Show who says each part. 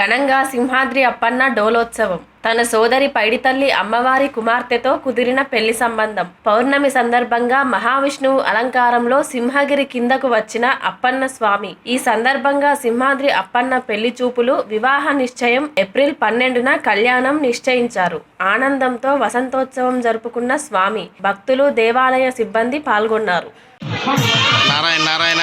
Speaker 1: ఘనంగా సింహాద్రి అప్పన్న డోలోత్సవం. తన సోదరి పైడితల్లి అమ్మవారి కుమార్తెతో కుదిరిన పెళ్ళి సంబంధం. పౌర్ణమి సందర్భంగా మహావిష్ణువు అలంకారంలో సింహగిరి కిందకు వచ్చిన అప్పన్న స్వామి. ఈ సందర్భంగా సింహాద్రి అప్పన్న పెళ్ళి చూపులు వివాహ నిశ్చయం ఏప్రిల్ పన్నెండున కళ్యాణం నిశ్చయించారు. ఆనందంతో వసంతోత్సవం జరుపుకున్న స్వామి భక్తులు దేవాలయ సిబ్బంది పాల్గొన్నారు.
Speaker 2: నారాయణ నారాయణ.